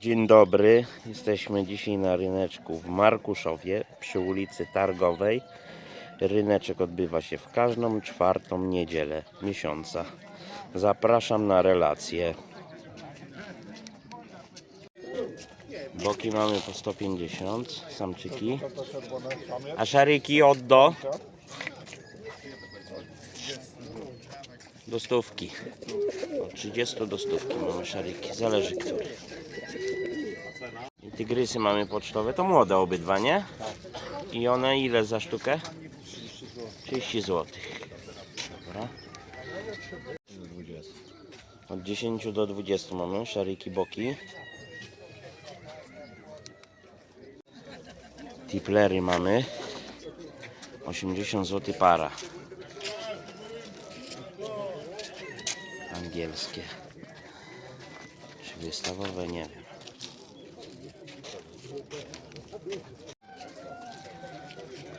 Dzień dobry, jesteśmy dzisiaj na ryneczku w Markuszowie przy ulicy Targowej. Ryneczek odbywa się w każdą czwartą niedzielę miesiąca. Zapraszam na relacje. Boki mamy po 150, samczyki. A szaryki od do? Do stówki. Od 30 do stówki mamy szaryki, zależy który. Tygrysy mamy pocztowe, to młode obydwa, nie? I one ile za sztukę? 30 zł. Dobra. Od 10 do 20 mamy szariki boki. Tiplery mamy. 80 zł para. Angielskie. Czy wystawowe? Nie wiem.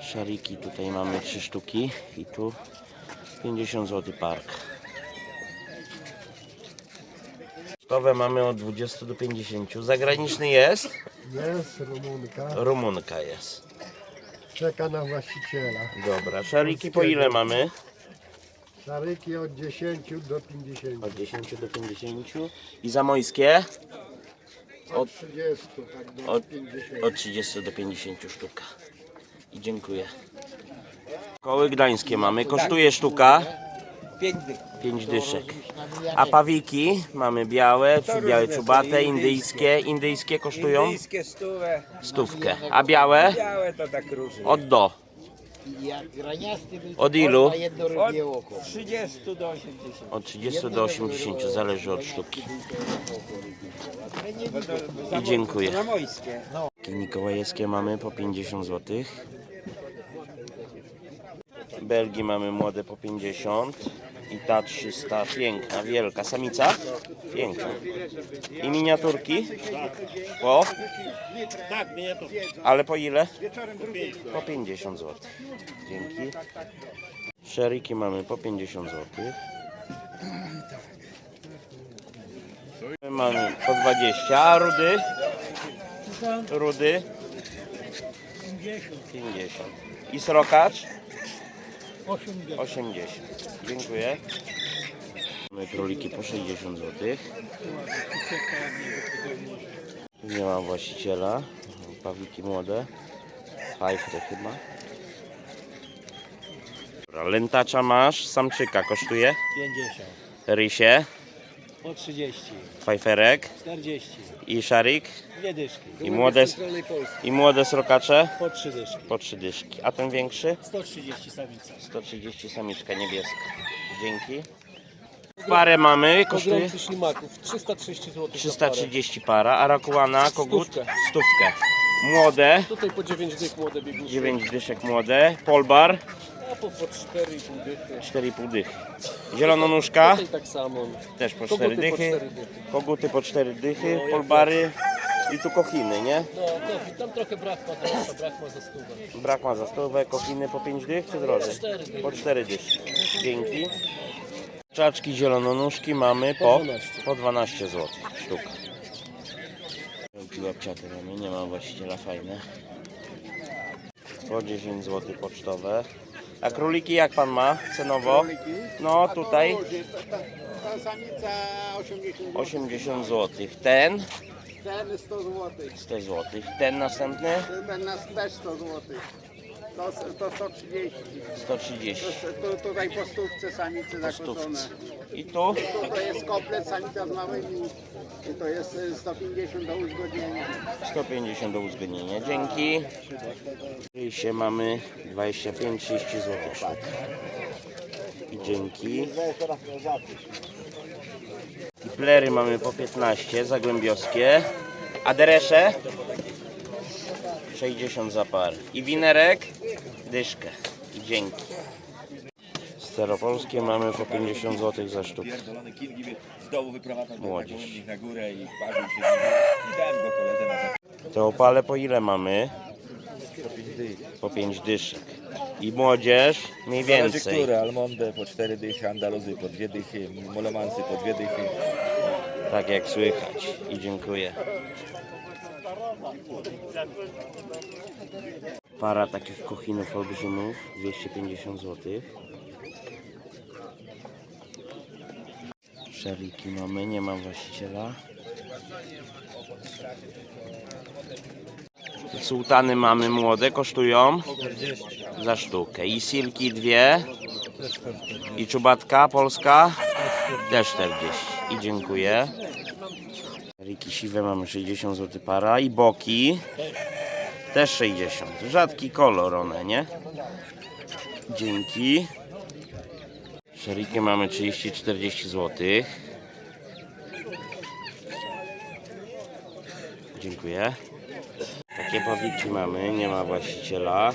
Szariki tutaj mamy 3 sztuki i tu 50 zł park. Gotowe mamy od 20 do 50. Zagraniczny jest? Jest Rumunka, Rumunka jest. czeka na właściciela. Dobra, szariki po ile mamy? Szaryki od 10 do 50. Od 10 do 50. I zamojskie? Od 30 tak do Od, 50. od 30 do 50 sztuka. I dziękuję. Koły gdańskie mamy. Kosztuje sztuka 5 dyszek. A pawiki mamy białe, czy białe czubate, indyjskie. Indyjskie kosztują Indyjskie stówę, stówkę. A białe? białe to tak różnie. Od do. Od ilu? Od 30 do 80. Od 30 do 80, zależy od sztuki. I dziękuję. Zamojskie. Mikołajewskie mamy po 50 zł. Belgii mamy młode po 50. I ta 300, piękna, wielka. Samica? Piękna. I miniaturki? Po? Ale po ile? Po 50 zł. Dzięki. Szeriki mamy po 50 zł. Mamy po 20, a rudy? Rudy? 50. I srokacz? 80. Dziękuję. Mamy króliki po 60 zł. Nie ma właściciela. Pawiki młode. Fajfry chyba. Dobra, Lentacza masz, samczyka kosztuje. 50, Rysie, po 30, fajferek 40, i szarik. Dwie dyszki, I młode, I młode srokacze po trzy dyszki, po trzy dyszki. A ten większy? 130 samica. 130 samiczka niebieska. Dzięki. Parę mamy, kosztuje Pogromcy ślimaków, 330 zł. 330 para, a rakułana kogut Stówkę. stówkę. Młode, Tutaj po 9 dych młode biegusy, 9 dyszek młode, polbar a po, po 4,5 dychy. 4,5 dychy. Zielononóżka Tutaj tak samo. też po Koguty 4 po dychy, 4 dychy. koguty po 4 dychy, polbary i tu kochiny, nie? No, no, tam trochę brachma, teraz ta brachma za stówę. Brak ma za stówę, kochiny po 5 dych czy drożej? Cztery dychy. Po 4 dyszki. Dzięki. Czaczki zielononóżki mamy po, Po 12. po 12 zł sztuka. Łapciaty mamy, nie ma właściciela, fajne. Po 10 zł pocztowe. A króliki jak pan ma cenowo? No tutaj Ta samica 80 zł, 80 zł. Ten ten 100 zł, 100 zł. Ten następny ten nas też 100 zł. To, to 130. 130. To, to, tutaj po stówce samice Po zakoszone. stówce. I tu To jest komplet samica z małymi. I to jest y, 150 do uzgodnienia. 150 do uzgodnienia. Dzięki. Rysie mamy 25-30 zł. I dzięki. I plery mamy po 15, zagłębiowskie. A deresze? 60 za par. I winerek? Dyszkę. I dzięki. Staropolskie mamy po 50 zł za sztukę. Młodzież. Te opale po ile mamy? Po 5 dyszek. I młodzież mniej Zależy więcej. które, Almonde po 4 dychy, Andaluzy po 2 dychy, Molemansy po 2 dychy. Tak jak słychać. I dziękuję. Para takich kochinów olbrzymów 250 zł. Szariki mamy, nie ma właściciela. Sułtany mamy młode, kosztują za sztukę. I silki dwie. I czubatka polska też 40. I dziękuję. Riki siwe mamy 60 zł para. I boki też 60. Rzadki kolor one, nie? Dzięki. Szeriki mamy 30-40 zł. Dziękuję. Takie powiki mamy, nie ma właściciela.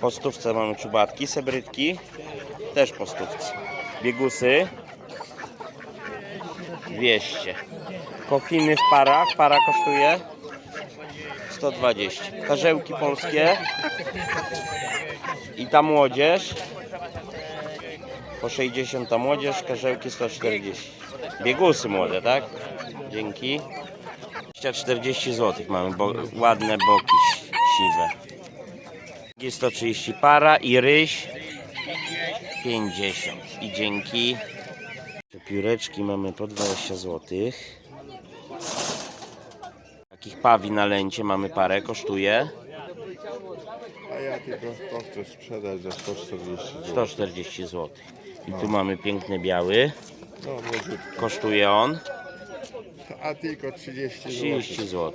Po stówce mamy czubatki, sebrytki, też po stówce. Biegusy 200. Kochiny w parach, para kosztuje 120. Karzełki polskie i ta młodzież po 60 ta młodzież, karzełki 140. Biegusy młode, tak? Dzięki. 240 zł mamy, bo, ładne boki siwe. Jest 130 para i ryś 50. I dzięki. Te pióreczki mamy po 20 zł. Takich pawi na lęcie mamy parę, kosztuje A ja tylko to chcę sprzedać za 140 zł. 140 zł. I tu mamy piękny biały. No młodziutki. Kosztuje on A tylko 30 zł. 30 zł.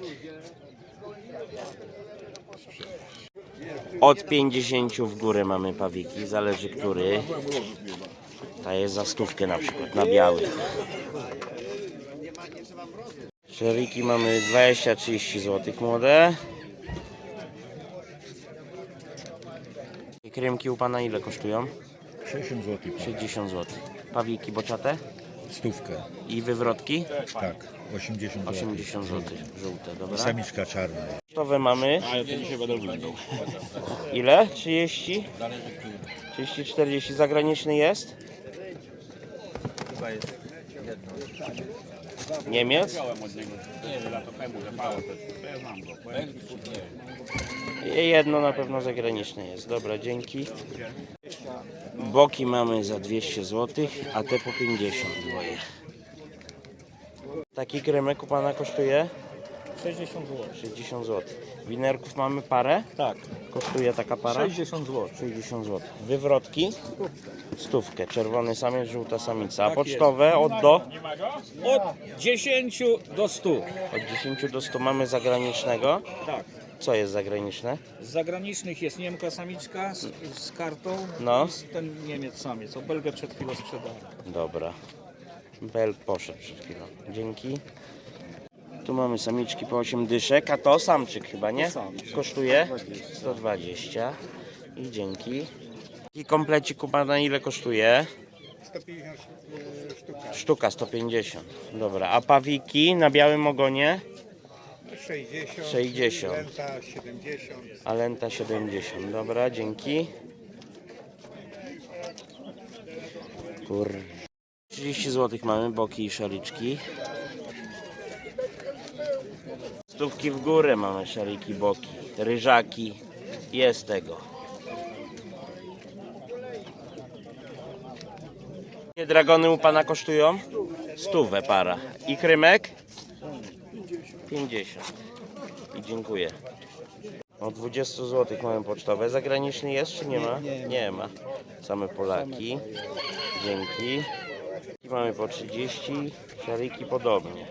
Od 50 w górę mamy pawiki, zależy który. Ta jest za stówkę na przykład, na biały. Szeriki mamy 20-30 zł młode. I kremki u Pana ile kosztują? 60 zł. 60 zł. Pawiki boczate Stówkę. i wywrotki? Tak. 80 zł. 80 zł. Żółte, dobra. Samiczka czarna. Gotowe mamy. A ja to dzisiaj będę wyglądał. Ile? 30? 30, 40. Zagraniczny jest? Niemiec? Chciałem od niego. Nie, lata temu, że mało też. To ja znam go. I Jedno na pewno zagraniczne jest. Dobra, dzięki. Boki mamy za 200 zł, a te po 50 dwoje. Taki kremek u Pana kosztuje? 60 zł. 60 zł. Winerków mamy parę? Tak, Kosztuje taka para? 60 zł. 60 zł. Wywrotki? Stówkę. Czerwony samiec, żółta samica. A Tak pocztowe od do? Od 10 do 100. Od 10 do 100 mamy zagranicznego. Tak. Co jest zagraniczne? Z zagranicznych jest Niemka samiczka z, z kartą. No. Jest ten Niemiec samiec. O Belgę przed chwilą sprzedałem. Dobra. Bel poszedł przed chwilą. Dzięki. Tu mamy samiczki po 8 dyszek, a to samczyk chyba, nie? Kosztuje 120. I dzięki. I komplecik u Pana ile kosztuje? 150 sztuka. Sztuka 150. Dobra, a pawiki na białym ogonie? 60. 60. Lenta 70. A lenta 70. Dobra, dzięki. Kur... 30 zł mamy, boki i szaliczki. Stówki w górę mamy szaliki, boki, ryżaki. Jest tego. Dragony u Pana kosztują? Stówę para. I krymek? 50. I dziękuję. O 20 zł mamy pocztowe. Zagraniczny jest czy nie ma? Nie ma. Same Polaki. Dzięki. I mamy po 30. Szariki podobnie.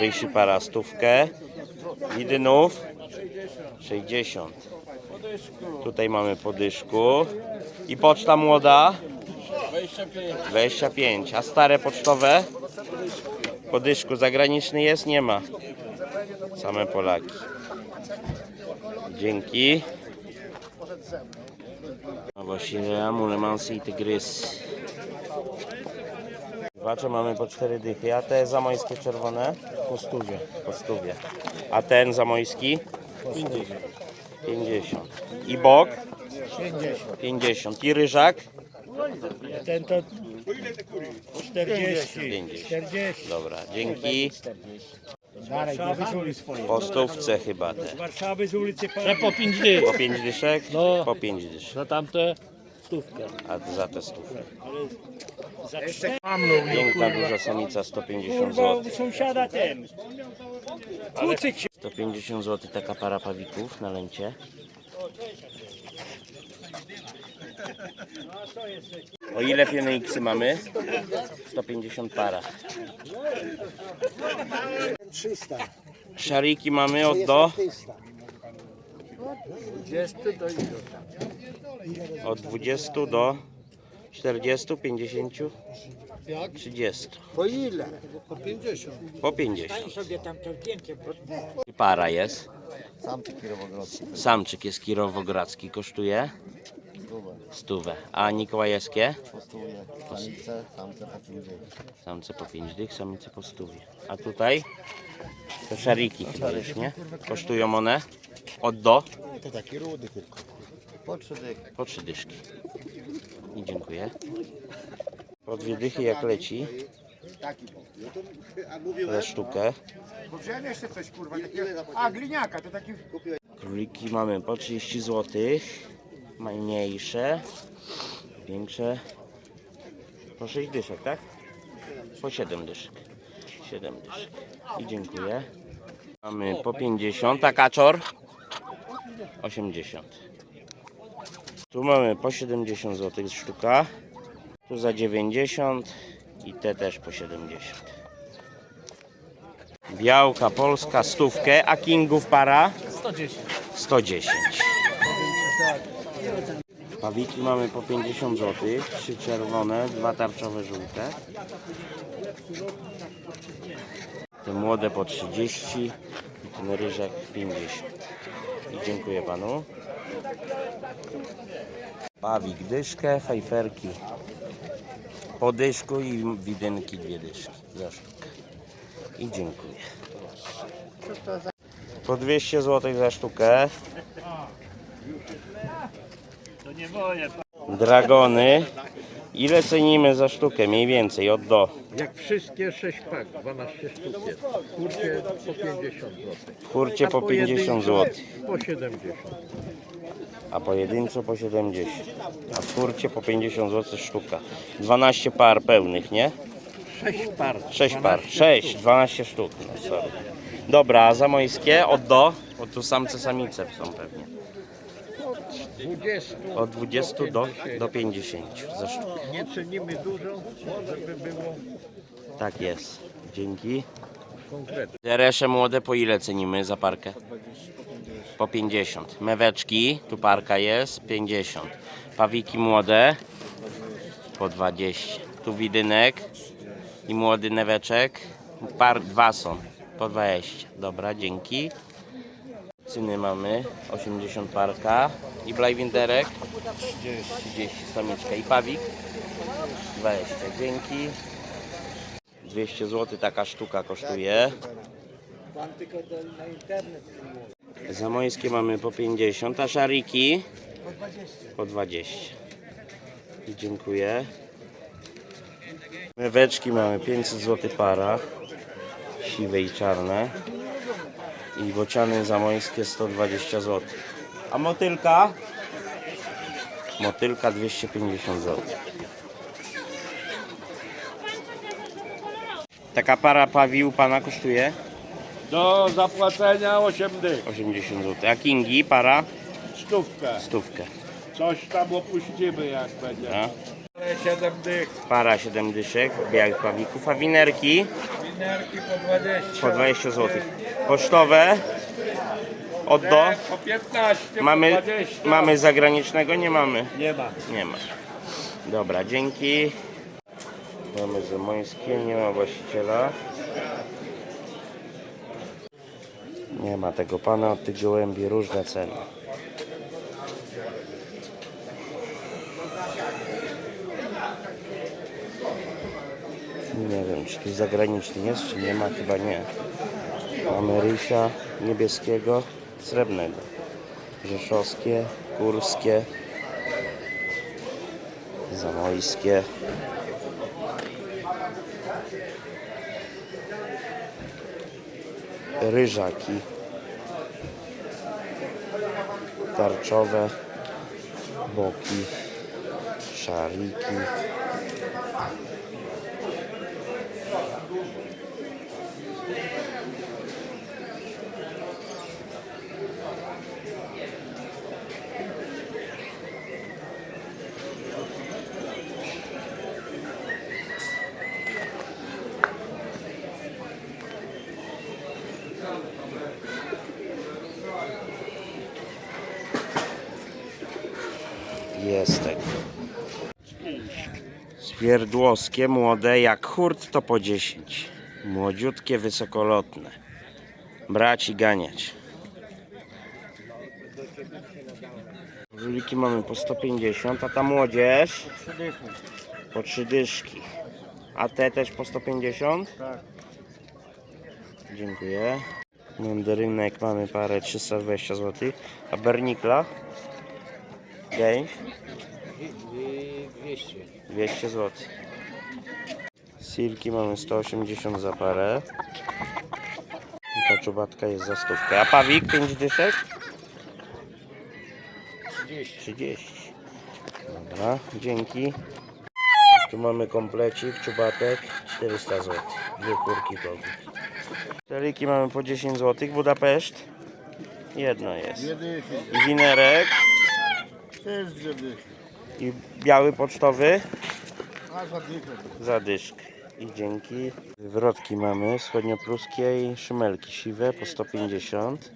Rysi para stówkę. Widynów 60. Tutaj mamy podyszku. I poczta młoda 25. A stare pocztowe? Po dyszku zagraniczny jest? Nie ma. Same Polaki. Dzięki. A właściwie amulemansy i tygrysy. Wacze mamy po cztery dychy, a te zamojskie czerwone? Po stówie. Po stówie. A ten zamojski? 50. I bok? 50. 50. I ryżak? Ten to 40. 50. Dobra, dzięki. Warszawy z ulicy swoje. Po stówce chyba te. Warszawy z ulicy Że po 5 dych. Po 5 dyszek? No. Po 5 dyszek. Za tamte stówkę. A za te stówkę. za 4. Piękna duża samica 150 Kurwa, zł. sąsiada ten. Kucyk się 150 zł taka para pawików na lęcie. O ile Fenixy mamy? 150 para. 300. Szariki mamy od do? 300. Od 20 do 40, 50, 30. Po ile? Po 50. Po 50. sobie tam to zdjęcie. I para jest. Samczyk jest kirowogradzki, kosztuje stówę. A Mikołajewskie? Postuje. Samice, samce po 50. Samce po 5 dych, samice po stówie. A tutaj? To szariki chyba już, nie? Kosztują one? Od do? To taki rudy tylko. Po trzy dychy. Po trzy dyszki. I dziękuję. Po dwie dychy jak leci. Za sztukę. Wziąłem jeszcze coś kurwa takiego. A gliniaka to taki. Króliki mamy po 30 zł. Mniejsze. Większe. Po 6 dyszek, tak? Po 7 dyszek. 7 dyszek. I dziękuję. Mamy po 50, a kaczor? 80. Tu mamy po 70 zł sztuka. Tu za 90 i te też po 70. Białka polska stówkę, a kingów para? 110. 110. Pawiki mamy po 50 zł, trzy czerwone, dwa tarczowe żółte. Te młode po 30 i ten ryżek 50. I dziękuję panu. Pawik dyszkę, fajferki po dyszku i widynki dwie dyszki za sztukę. I dziękuję. Po 200 zł za sztukę. Dragony. Ile cenimy za sztukę? Mniej więcej od do. Jak wszystkie 6 pak, 12 sztuk jest. Kurcie po 50 zł. W hurcie po 50 zł. Po 70. A pojedynczo po 70. A w hurcie po 50 zł sztuka. 12 par pełnych, nie? 6 par. 6 par. 6, 12 sztuk. No sorry. Dobra, a zamojskie od do? Bo tu samce samice są pewnie. 20. Od 20 do, do 50 za sztukę. Nie cenimy dużo, żeby było Tak jest. Dzięki. konkretnie. Deresze młode po ile cenimy za parkę? Po 50. Meweczki, tu parka jest, 50. Pawiki młode po 20. Tu widynek i młody neweczek. Par, dwa są po 20. Dobra, dzięki. Cyny mamy 80 parka i blajwinderek 30 samiczka i pawik 20. Dzięki. 200 zł taka sztuka kosztuje. Zamojskie mamy po 50, a szariki po 20. I dziękuję. Meweczki mamy 500 zł para. Siwe i czarne. I bociany zamojskie 120 zł. A motylka? Motylka 250 zł. Taka para pawił pana kosztuje? Do zapłacenia 8 dych, 80 zł. A kingi para? stówkę. Stówkę. Coś tam opuścimy jak będzie. Ale 7 dych, Para 7 dyszek, białych pawików, a winerki po 20. po 20 zł. Pocztowe od do. Nie, po 15, Mamy, po 20. mamy zagranicznego? Nie mamy. Nie ma. Nie ma. Dobra, dzięki. Mamy zamońskie, nie ma właściciela. Nie ma tego pana od tych gołębi, różne ceny. Nie wiem, czy tu zagraniczny jest, czy nie ma, chyba nie. Mamy rysia niebieskiego srebrnego. Rzeszowskie, kurskie, zamojskie. Ryżaki. Tarczowe, boki, szariki. Jest tego. Spierdłoskie, młode jak hurt to po 10. Młodziutkie, wysokolotne. Brać i ganiać. Żuliki mamy po 150, a ta młodzież po 3 dyszki. A te też po 150? Tak. Dziękuję. Mandarynek mamy parę 320 zł. A bernikla? Gęś? 200. 200 zł. Silki mamy 180 za parę. I ta czubatka jest za stówkę. A pawik 5 dyszek? 30. 30. Dobra, dzięki. Tu mamy komplecik, czubatek 400 zł. Dwie kurki kogut. Teliki mamy po 10 zł. Budapeszt? Jedno jest. Winerek. Też dwie dychy. I biały pocztowy. A za dychę. Zadyszk. I dzięki. Wrotki mamy wschodniopruskie i szymelki siwe po 150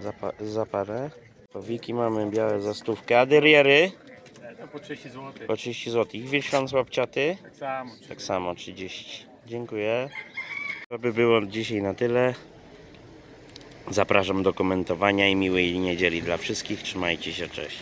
za, pa, za parę. Powiki mamy białe za stówkę. A dyriery Po 30 zł. po 30 zł. I Wilśląc łapciaty Tak samo. tak samo 30. Dziękuję. To by było dzisiaj na tyle. Zapraszam do komentowania i miłej niedzieli dla wszystkich. Trzymajcie się, cześć.